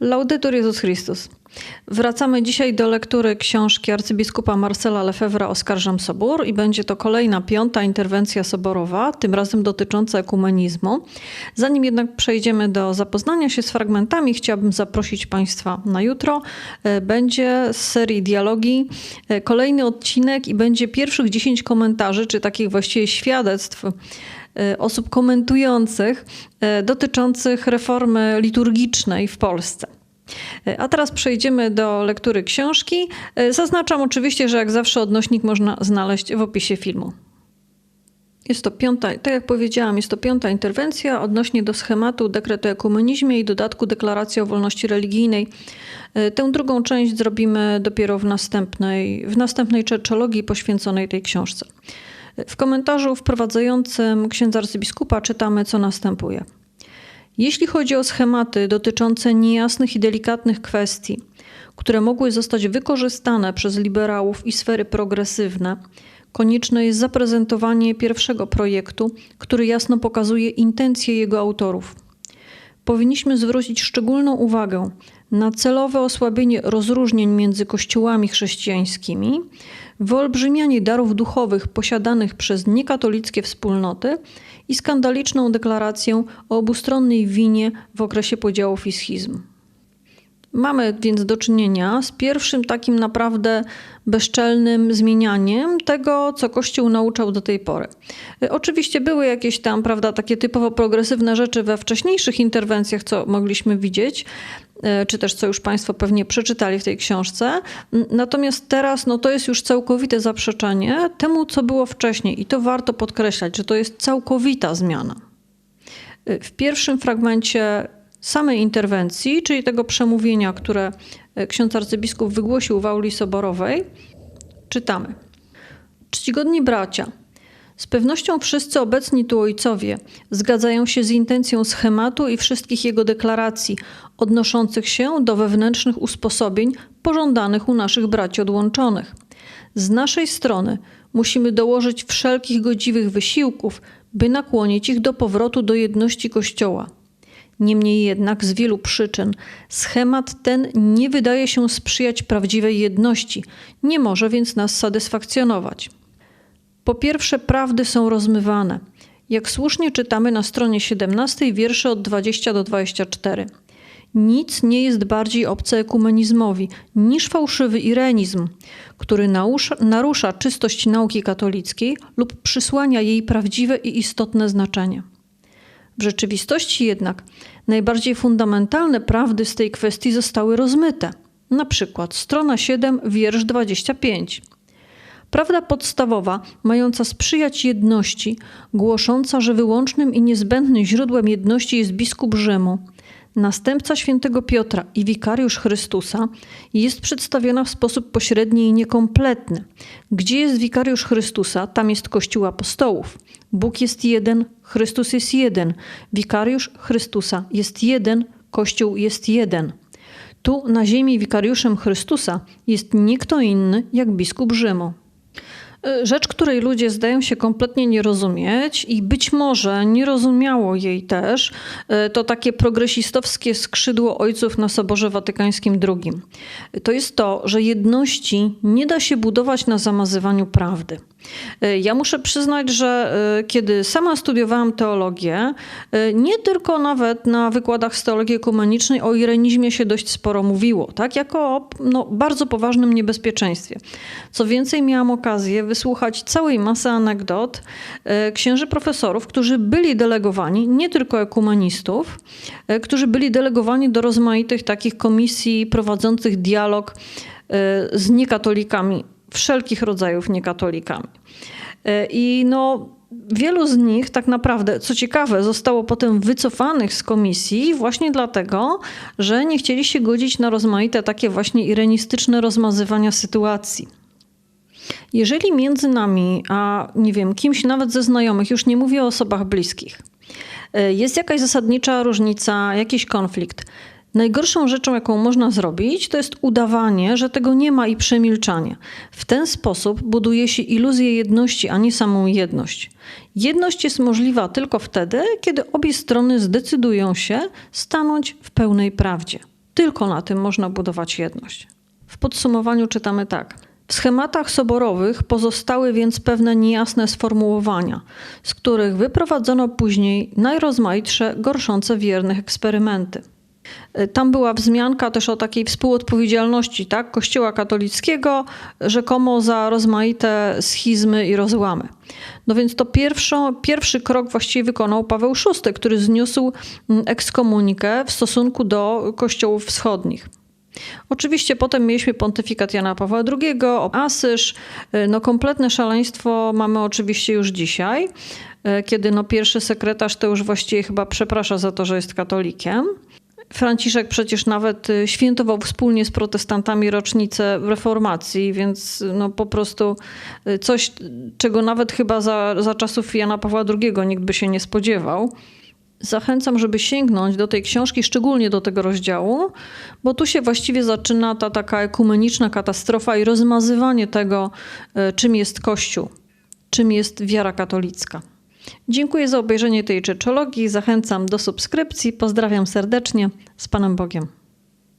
Laudetur Jezus Chrystus. Wracamy dzisiaj do lektury książki arcybiskupa Marcela Lefebvra Oskarżam Sobór i będzie to kolejna, piąta interwencja soborowa, tym razem dotycząca ekumenizmu. Zanim jednak przejdziemy do zapoznania się z fragmentami, chciałabym zaprosić Państwa na jutro. E, będzie z serii dialogi e, kolejny odcinek i będzie pierwszych 10 komentarzy, czy takich właściwie świadectw e, osób komentujących dotyczących reformy liturgicznej w Polsce. A teraz przejdziemy do lektury książki. Zaznaczam oczywiście, że jak zawsze odnośnik można znaleźć w opisie filmu. Jest to piąta, tak jak powiedziałam, jest to piąta interwencja odnośnie do schematu dekretu o ekumenizmie i dodatku deklaracji o wolności religijnej. Tę drugą część zrobimy dopiero w następnej, w następnej czerczologii poświęconej tej książce. W komentarzu wprowadzającym księdza arcybiskupa czytamy, co następuje. Jeśli chodzi o schematy dotyczące niejasnych i delikatnych kwestii, które mogły zostać wykorzystane przez liberałów i sfery progresywne, konieczne jest zaprezentowanie pierwszego projektu, który jasno pokazuje intencje jego autorów. Powinniśmy zwrócić szczególną uwagę na celowe osłabienie rozróżnień między kościołami chrześcijańskimi, wyolbrzymianie darów duchowych posiadanych przez niekatolickie wspólnoty i skandaliczną deklarację o obustronnej winie w okresie podziałów i schizm. Mamy więc do czynienia z pierwszym takim naprawdę bezczelnym zmienianiem tego, co Kościół nauczał do tej pory. Oczywiście były jakieś tam, prawda, takie typowo progresywne rzeczy we wcześniejszych interwencjach, co mogliśmy widzieć, czy też co już Państwo pewnie przeczytali w tej książce. Natomiast teraz no, to jest już całkowite zaprzeczenie temu, co było wcześniej i to warto podkreślać, że to jest całkowita zmiana. E, w pierwszym fragmencie samej interwencji, czyli tego przemówienia, które e, ksiądz arcybiskup wygłosił w auli soborowej, czytamy. Czcigodni bracia, z pewnością wszyscy obecni tu ojcowie zgadzają się z intencją schematu i wszystkich jego deklaracji odnoszących się do wewnętrznych usposobień pożądanych u naszych braci odłączonych. Z naszej strony musimy dołożyć wszelkich godziwych wysiłków, by nakłonić ich do powrotu do jedności Kościoła – Niemniej jednak z wielu przyczyn schemat ten nie wydaje się sprzyjać prawdziwej jedności, nie może więc nas satysfakcjonować. Po pierwsze, prawdy są rozmywane. Jak słusznie czytamy na stronie 17, wiersze od 20 do 24. Nic nie jest bardziej obce ekumenizmowi niż fałszywy irenizm, który narusza, czystość nauki katolickiej lub przysłania jej prawdziwe i istotne znaczenie. W rzeczywistości jednak najbardziej fundamentalne prawdy z tej kwestii zostały rozmyte. Na przykład strona 7, wiersz 25. Prawda podstawowa, mająca sprzyjać jedności, głosząca, że wyłącznym i niezbędnym źródłem jedności jest biskup Rzymu, następca świętego Piotra i wikariusz Chrystusa, jest przedstawiona w sposób pośredni i niekompletny. Gdzie jest wikariusz Chrystusa, tam jest Kościół apostołów. Bóg jest jeden, Chrystus jest jeden, wikariusz Chrystusa jest jeden, Kościół jest jeden. Tu na ziemi wikariuszem Chrystusa jest nie kto inny jak biskup Rzymu. Y, rzecz, której ludzie zdają się kompletnie nie rozumieć i być może nie rozumiało jej też, y, to takie progresistowskie skrzydło ojców na Soborze Watykańskim II. To jest to, że jedności nie da się budować na zamazywaniu prawdy. Ja muszę przyznać, że kiedy sama studiowałam teologię, nie tylko nawet na wykładach z teologii ekumenicznej o irenizmie się dość sporo mówiło, tak? jako o no, bardzo poważnym niebezpieczeństwie. Co więcej, miałam okazję wysłuchać całej masy anegdot księży profesorów, którzy byli delegowani, nie tylko ekumenistów, którzy byli delegowani do rozmaitych takich komisji prowadzących dialog z niekatolikami wszelkich rodzajów niekatolikami. E, I no, wielu z nich tak naprawdę, co ciekawe, zostało potem wycofanych z komisji właśnie dlatego, że nie chcieli się godzić na rozmaite takie właśnie irenistyczne rozmazywania sytuacji. Jeżeli między nami, a nie wiem, kimś nawet ze znajomych, już nie mówię o osobach bliskich, e, jest jakaś zasadnicza różnica, jakiś konflikt, Najgorszą rzeczą, jaką można zrobić, to jest udawanie, że tego nie ma i przemilczanie. W ten sposób buduje się iluzję jedności, a nie samą jedność. Jedność jest możliwa tylko wtedy, kiedy obie strony zdecydują się stanąć w pełnej prawdzie. Tylko na tym można budować jedność. W podsumowaniu czytamy tak. W schematach soborowych pozostały więc pewne niejasne sformułowania, z których wyprowadzono później najrozmaitsze, gorszące wiernych eksperymenty. Tam była wzmianka też o takiej współodpowiedzialności tak, Kościoła katolickiego, rzekomo za rozmaite schizmy i rozłamy. No więc to pierwszo, pierwszy krok właściwie wykonał Paweł VI, który zniósł ekskomunikę w stosunku do kościołów wschodnich. Oczywiście potem mieliśmy pontyfikat Jana Pawła II, Asyż. No kompletne szaleństwo mamy oczywiście już dzisiaj, kiedy no pierwszy sekretarz to już właściwie chyba przeprasza za to, że jest katolikiem. Franciszek przecież nawet świętował wspólnie z protestantami rocznicę reformacji, więc no po prostu coś, czego nawet chyba za, za czasów Jana Pawła II nikt by się nie spodziewał. Zachęcam, żeby sięgnąć do tej książki, szczególnie do tego rozdziału, bo tu się właściwie zaczyna ta taka ekumeniczna katastrofa i rozmazywanie tego, czym jest Kościół, czym jest wiara katolicka. Dziękuję za obejrzenie tej czeczologii, zachęcam do subskrypcji, pozdrawiam serdecznie, z Panem Bogiem.